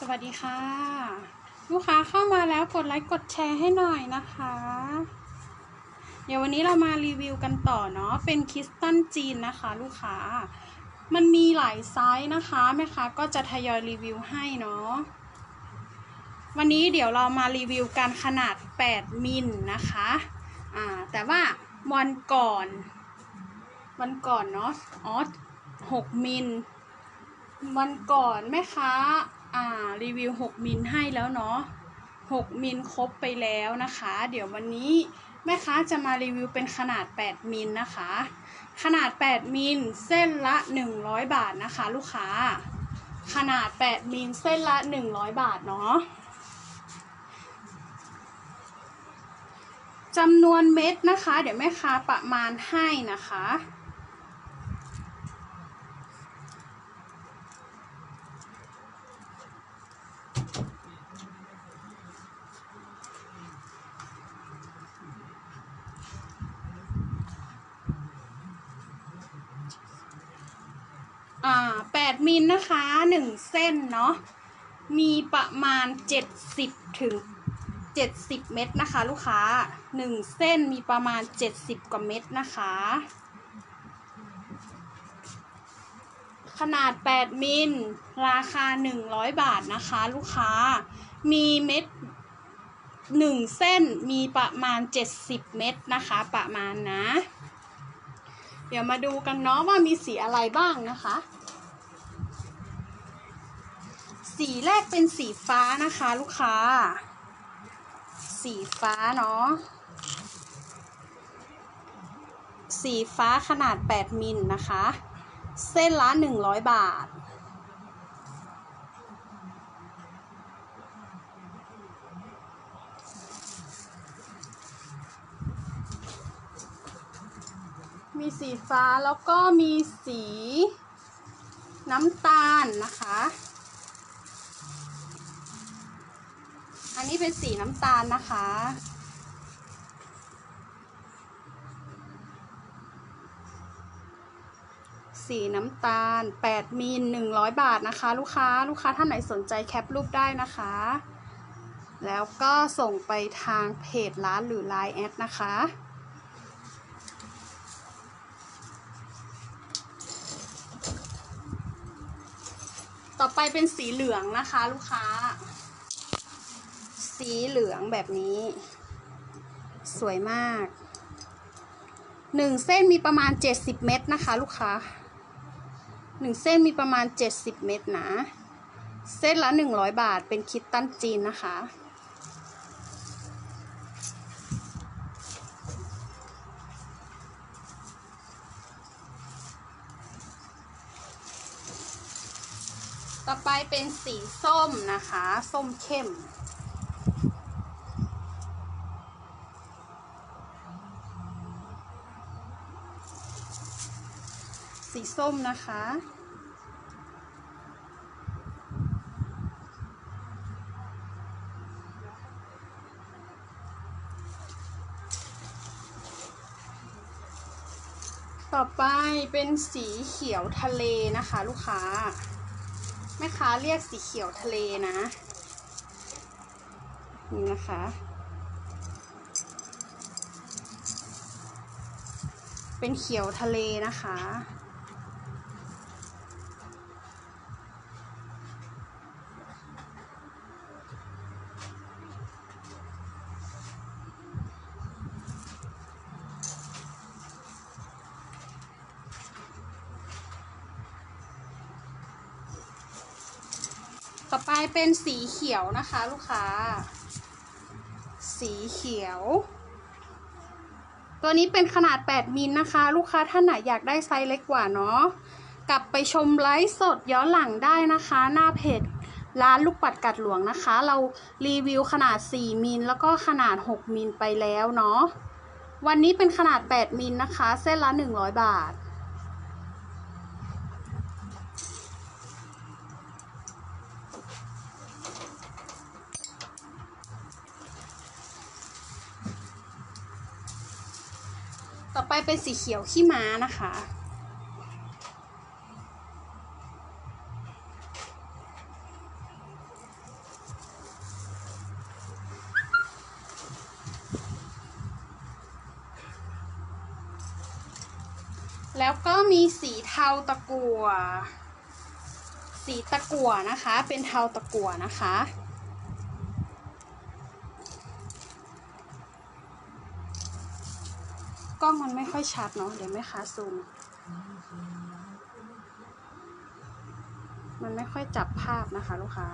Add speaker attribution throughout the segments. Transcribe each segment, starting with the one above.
Speaker 1: สวัสดีค่ะ ลูกค้าเข้ามาแล้วกดไลค์กดแชร์ให้หน่อยนะคะ เดี๋ยววันนี้เรามารีวิวกันต่อเนาะเป็นคริสตัลจีนนะคะ ลูกค้า มันมีหลายไซส์นะคะแม่ค้าก็จะทยอยรีวิวให้เนาะวันนี้เดี๋ยวเรามารีวิวกันขนาด 8 มิลนะคะอ่าแต่ว่าวันก่อน วันก่อนเนาะอ๋อ6มิลวันก่อนแม่ค้า อ่ารีวิว 6 มิลให้แล้วเนาะ6มิลครบไปแล้วนะคะ เดี๋ยววันนี้แม่ค้าจะมารีวิวเป็นขนาด 8 มิลนะคะ ขนาด 8 มิลเส้นละ 100 บาทนะคะ ลูกค้า ขนาด 8 มิลเส้นละ 100 บาทเนาะจำนวนเม็ดนะคะ เดี๋ยวแม่ค้าประมาณให้นะคะ อ่าแปดมิ ลนนะคะหนึ่งเส้นเนาะมีประมาณเจ็ดสิบถึงเจ็ดสิบเม็ดนะคะ ลูกค้าหนึ่งเส้นมีประมาณเจ็ดสิบกว่าเม็ดนะคะ ขนาด 8 มิล ราคา 100 บาทนะคะ ลูกค้ามีเม็ด1เส้นมีประมาณ 70 เม็ดนะคะ ประมาณนะ เดี๋ยวมาดูกันเนาะว่ามีสีอะไรบ้างนะคะ สีแรกเป็นสีฟ้านะคะ ลูกค้า สีฟ้าเนาะสีฟ้าขนาด 8 มิลนะคะ เส้นละ 100 บาท มีสีฟ้าแล้วก็มีสีน้ำตาลนะคะ นี้เป็นสีน้ำตาลนะคะ สีน้ำตาล 8มิล100 บาทนะคะ ลูกค้าลูกค้าท่านไหนสนใจแคปรูปได้นะคะ แล้วก็ส่งไปทางเพจร้านหรือ Line แอดนะคะต่อไปเป็นสีเหลืองนะคะ ลูกค้า สีเหลืองแบบนี้ สวยมากหนึ่งเส้นมีประมาณ70เม็ดนะคะ ลูกค้าหนึ่งเส้นมีประมาณ70เม็ดนะ เส้นละ100บาทเป็นคิดตันจีนนะคะต่อไปเป็นสีส้มนะคะ ส้มเข้ม สีส้มนะคะ ต่อไปเป็นสีเขียวทะเลนะคะ ลูกค้า แม่ค้าเรียกสีเขียวทะเลนะ นี่นะคะเป็นเขียวทะเลนะคะ เป็นสีเขียวนะคะ ลูกค้า สีเขียว ตัวนี้เป็นขนาด 8 มิลนะคะ ลูกค้าท่านไหนอยากได้ไซส์เล็กกว่าเนาะกลับไปชมไลฟ์สดย้อนหลังได้นะคะ หน้าเพจร้านลูกปัดกัดหลวงนะคะ เรารีวิวขนาด 4 มิลแล้วก็ขนาด 6 มิลไปแล้วเนาะวันนี้เป็นขนาด 8 มิลนะคะ เส้นละ 100 บาท ไปเป็นสีเขียวขี้ม้านะคะ แล้วก็มีสีเทาตะกัว สีตะกัวนะคะ เป็นเทาตะกัวนะคะ มันไม่ค่อยชัดเนาะเดี๋ยวแม่ค้าซูม มันไม่ค่อยจับภาพนะคะ ลูกค้า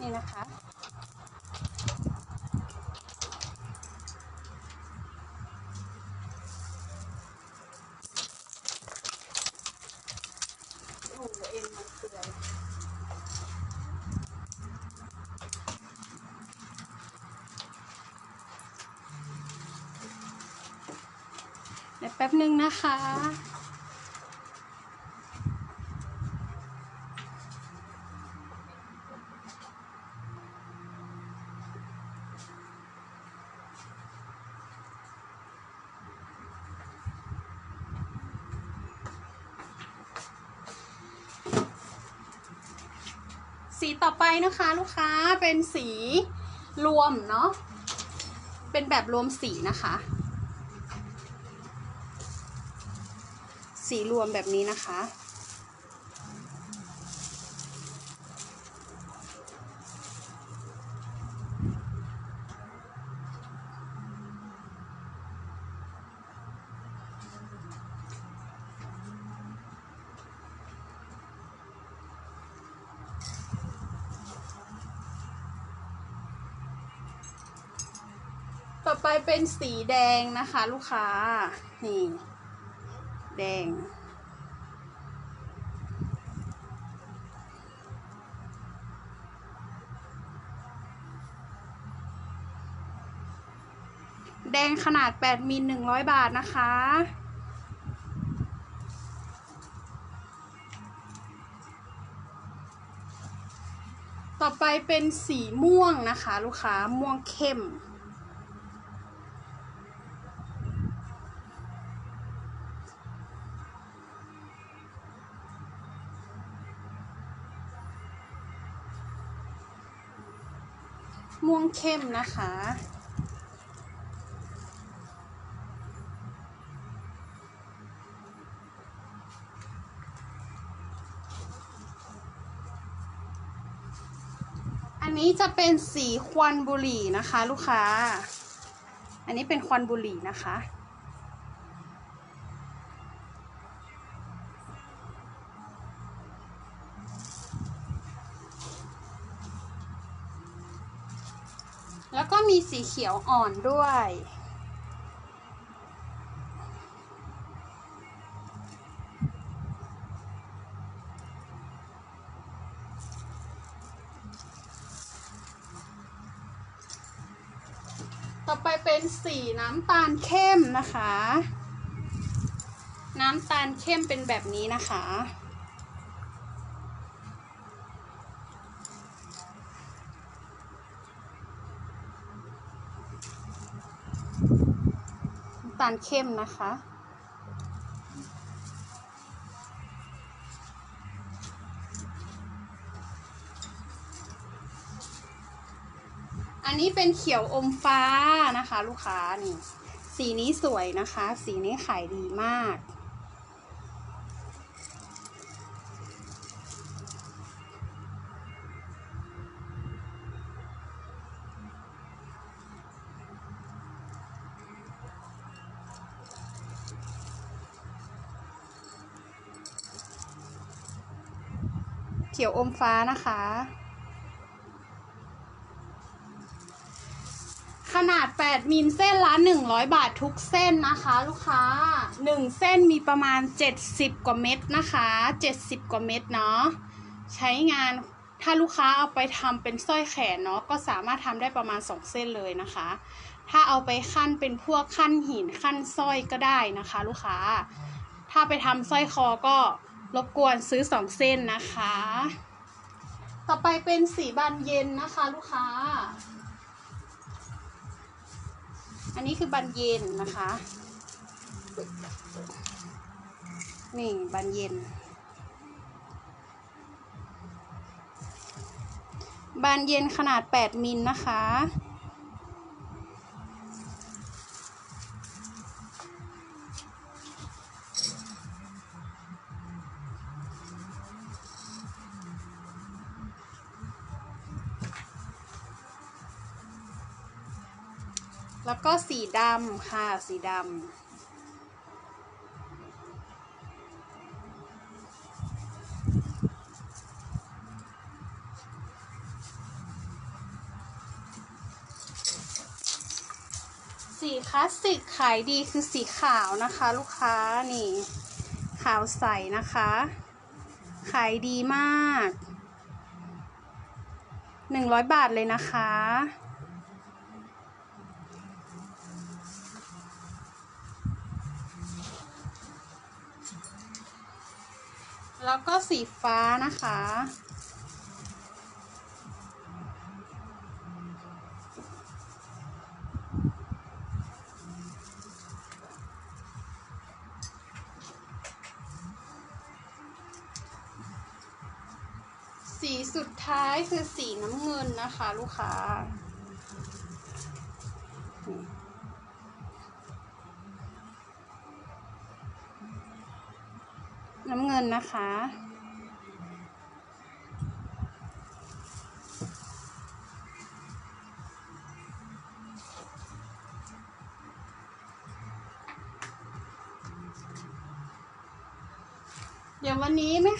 Speaker 1: นี่นะคะ โอ้โหเอ็นมันเปื่อยเดี๋ยว แป๊บหนึ่งนะคะ สีต่อไปนะคะลูกค้าเป็นสีรวมเนาะเป็นแบบรวมสีนะคะ สีรวมแบบนี้นะคะ ต่อไปเป็นสีแดงนะคะ ลูกค้า นี่ แดง แดงขนาด 8มิล100 บาทนะคะ ต่อไปเป็นสีม่วงนะคะ ลูกค้าม่วงเข้ม ม่วงเข้มนะคะ อันนี้จะเป็นสีควันบุหรี่นะคะ ลูกค้า อันนี้เป็นควันบุหรี่นะคะ สีเขียวอ่อนด้วย ต่อไปเป็นสีน้ำตาลเข้มนะคะ น้ำตาลเข้มเป็นแบบนี้นะคะาลเข้มนะคะ อันนี้เป็นเขียวอมฟ้านะคะ ลูกค้านี่ สีนี้สวยนะคะ สีนี้ขายดีมาก อมฟ้านะคะ ขนาด 8 มิลเส้นละ 100 บาททุกเส้นนะคะ ลูกค้า 1 เส้นมีประมาณ 70 กว่าเม็ดนะคะ 70 กว่าเม็ดเนาะใช้งานถ้าลูกค้าเอาไปทำเป็นสร้อยแขนเนาะก็สามารถทำได้ประมาณ 2 เส้นเลยนะคะ ถ้าเอาไปขั้นเป็นพวกขั้นหินขั้นสร้อยก็ได้นะคะ ลูกค้า ถ้าไปทำสร้อยคอก็รบกวนซื้อ 2 เส้นนะคะ ต่อไปเป็นสีบานเย็นนะคะลูกค้า อันนี้คือบานเย็นนะคะ นี่บานเย็น บานเย็นขนาด 8 มิลนะคะ ดำค่ะ สีดำ สีคลาสสิกขายดีคือสีขาวนะคะ ลูกค้านี่ ขาวใสนะคะ ขายดีมาก 100 บาทเลยนะคะ สีฟ้านะคะ สีสุดท้ายคือสีน้ำเงินนะคะ ลูกค้าน้ำเงินนะคะ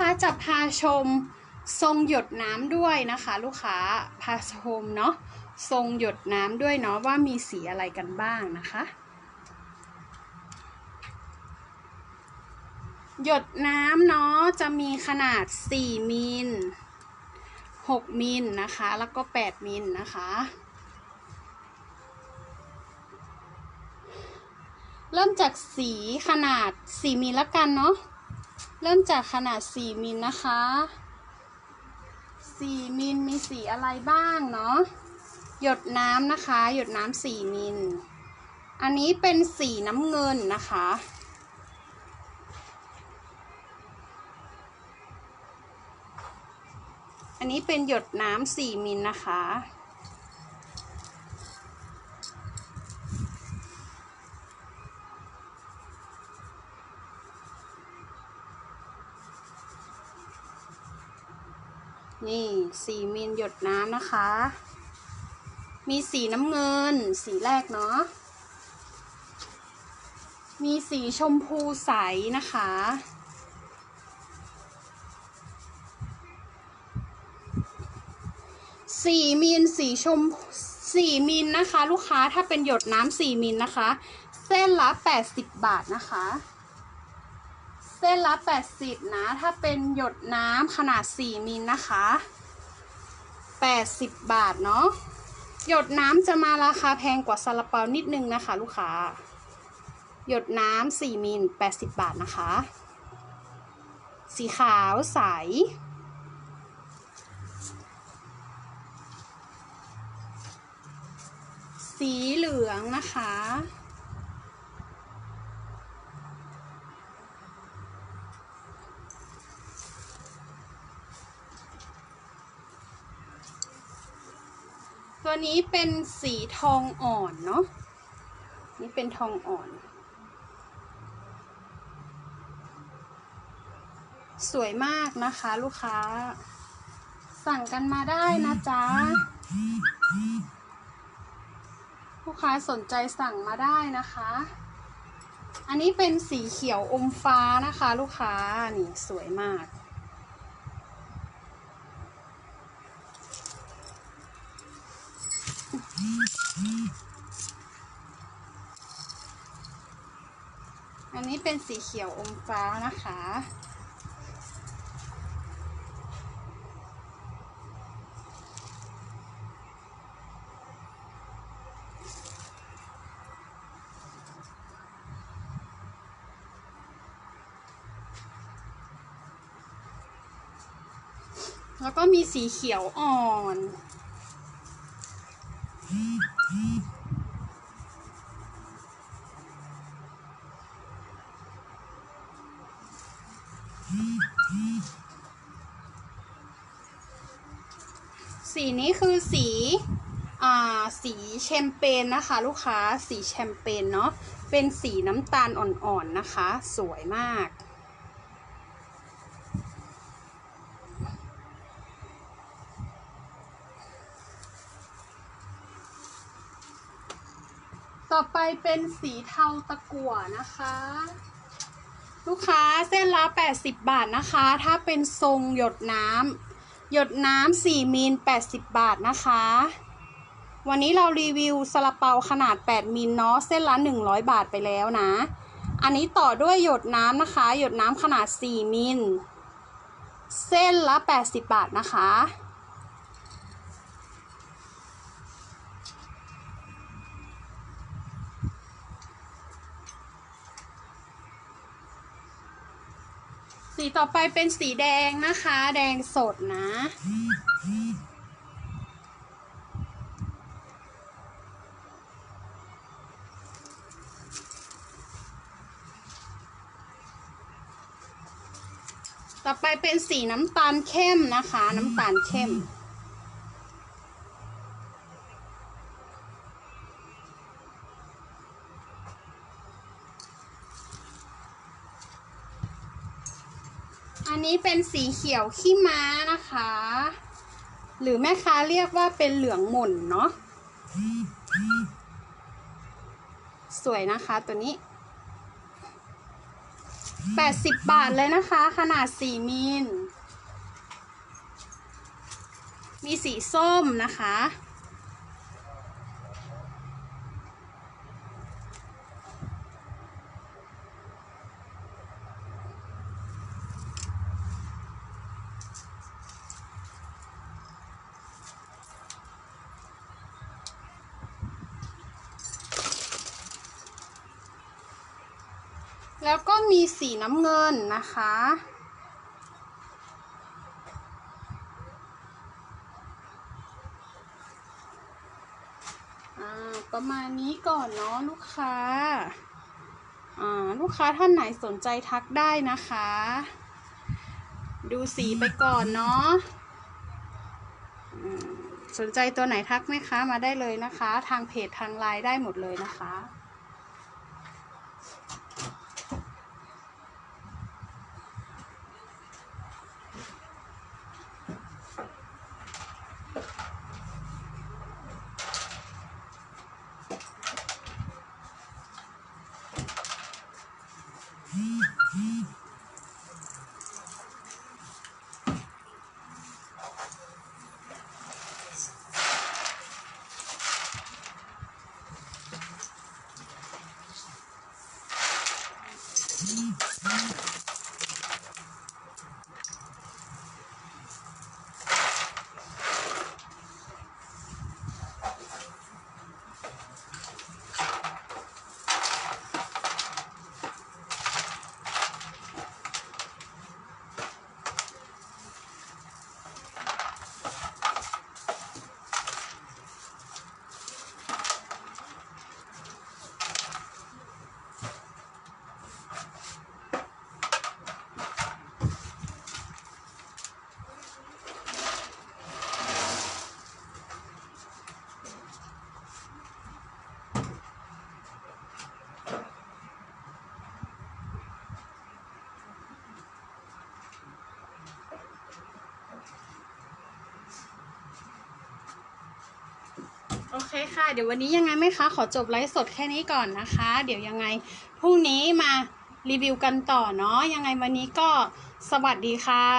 Speaker 1: นนี้แม่ค้าจะพาชมทรงหยดน้ำด้วยนะคะ ลูกค้าพาชมเนาะทรงหยดน้ำด้วยเนาะว่ามีสีอะไรกันบ้างนะคะ หยดน้ำเนาะจะมีขนาด 4 มิล 6 มิลนะคะ แล้วก็ 8 มิลนะคะเริ่มจากสีขนาด 4มิลละกันเนาะ เริ่มจากขนาด 4 มิลนะคะ 4 มิลมีสีอะไรบ้างเนาะ หยดน้ำนะคะ หยดน้ำ4มิล อันนี้เป็นสีน้ำเงินนะคะ อันนี้เป็นหยดน้ำสี่มิลนะคะ นี่สี่มิล หยดน้ำนะคะ มีสีน้ำเงิน สีแรกเนาะ มีสีชมพูใสนะคะ สี่มิลสีชมสี่มิลนะคะ ลูกค้าถ้าเป็นหยดน้ำสี่มิลนะคะ เส้นละแปดสิบบาทนะคะ เส้นละแปดสิบนะ ถ้าเป็นหยดน้ำขนาดสี่มิลนะคะ แปดสิบบาทเนาะหยดน้ำจะมาราคาแพงกว่าซาลาเปานิดนึงนะคะ ลูกค้า หยดน้ำสี่มิลแปดสิบบาทนะคะ สีขาวใส สีเหลืองนะคะ ตัวนี้เป็นสีทองอ่อนเนาะนี่เป็นทองอ่อน สวยมากนะคะลูกค้า สั่งกันมาได้นะจ๊ะ ลูกค้าสนใจสั่งมาได้นะคะ อันนี้เป็นสีเขียวอมฟ้านะคะ ลูกค้านี่สวยมาก อั นี้เป็นสีเขียวอมฟ้านะคะ แล้วก็มีสีเขียวอ่อน สีนี้คือสีอ่าสีแชมเปญนะคะ ลูกค้าสีแชมเปญเนาะเป็นสีน้ำตาลอ่อนๆนะคะ สวยมาก ต่อไปเป็นสีเทาตะกั่วนะคะ ลูกค้าเส้นละ80 บาทนะคะ ถ้าเป็นทรงหยดน้ำหยดน้ำ4มิล80 บาทนะคะ วันนี้เรารีวิวซาลาเปาขนาด 8มิลเนาะเส้นละ 100 บาทไปแล้วนะ อันนี้ต่อด้วยหยดน้ำนะคะ หยดน้ำขนาด 4มิลเส้นละ 80 บาทนะคะ สีต่อไปเป็นสีแดงนะคะ แดงสดนะ ต่อไปเป็นสีน้ำตาลเข้มนะคะ น้ำตาลเข้ม เป็นสีเขียวขี้ม้านะคะ หรือแม่ค้าเรียกว่าเป็นเหลืองหม่นเนาะสวยนะคะตัวนี้ 80 บาทเลยนะคะ ขนาด 4 มิล มีสีส้มนะคะ แล้วก็มี สีน้ำเงินนะคะอ่าประมาณนี้ก่อนเนาะลูกค้าอ่าลูกค้าท่านไหนสนใจทักได้นะคะ ดูสีไปก่อนเนาะสนใจตัวไหนทักไหมคะ มาได้เลยนะคะ ทางเพจทางไลน์ได้หมดเลยนะคะ โอเคค่ะ เดี๋ยววันนี้ยังไงไหมคะ ขอจบไลฟ์สดแค่นี้ก่อนนะคะ เดี๋ยวยังไงพรุ่งนี้มารีวิวกันต่อเนาะ ยังไงวันนี้ก็สวัสดีค่ะ